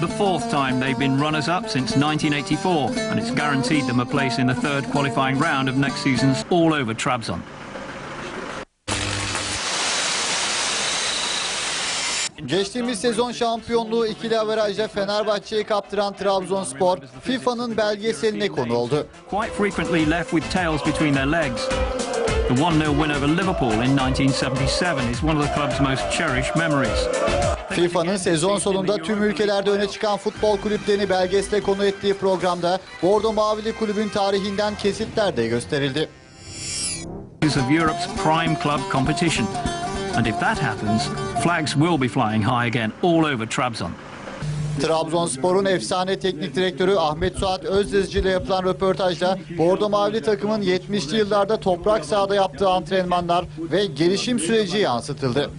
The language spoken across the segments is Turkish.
The fourth time they've been runners-up since 1984, and it's guaranteed them a place in the third qualifying round of next season's All Over Trabzon. Geçtiğimiz sezon şampiyonluğu ikili averajla Fenerbahçe'ye kaptıran Trabzonspor, FIFA'nın belgeseline konu oldu. Quite frequently left with tails between their legs. The 1-0 win over Liverpool in 1977 is one of the club's most cherished memories. FIFA'nın sezon sonunda tüm ülkelerde öne çıkan futbol kulüplerini belgesele konu ettiği programda Bordo Mavili kulübün tarihinden kesitler de gösterildi. Of Europe's prime club competition. And if that happens, flags will be flying high again all over Trabzon. Trabzonspor'un efsane teknik direktörü Ahmet Suat Özdizci ile yapılan röportajda Bordo Mavili takımın 70'li yıllarda toprak sahada yaptığı antrenmanlar ve gelişim süreci yansıtıldı.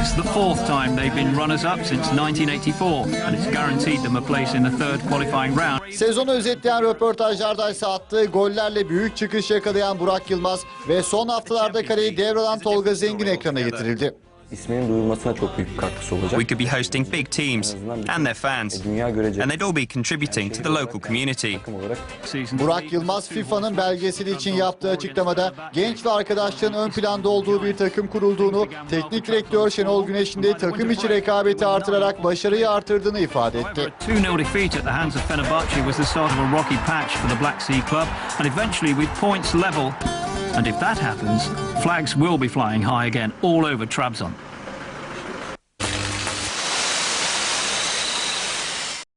It's the fourth time they've been runners-up since 1984, and it's guaranteed them a place in the third qualifying round. Sezonu özetleyen röportajlarda ise attığı gollerle büyük çıkış yakalayan Burak Yılmaz ve son haftalarda kaleyi devralan Tolga Zengin ekrana getirildi. İsminin duyulmasına çok büyük bir katkısı olacak. We could be hosting big teams and their fans, görecek and they'd all be contributing to the local community. Burak Yılmaz FIFA'nın belgeseli için yaptığı açıklamada genç ve arkadaşlığın ön planda olduğu bir takım kurulduğunu, teknik direktör Şenol Güneş'in de takım içi rekabeti artırarak başarıyı artırdığını ifade etti. A 2-0 defeat at the hands of Fenerbahce was the start of a rocky patch for the Black Sea club, and eventually with points level. And if that happens, flags will be flying high again all over Trabzon.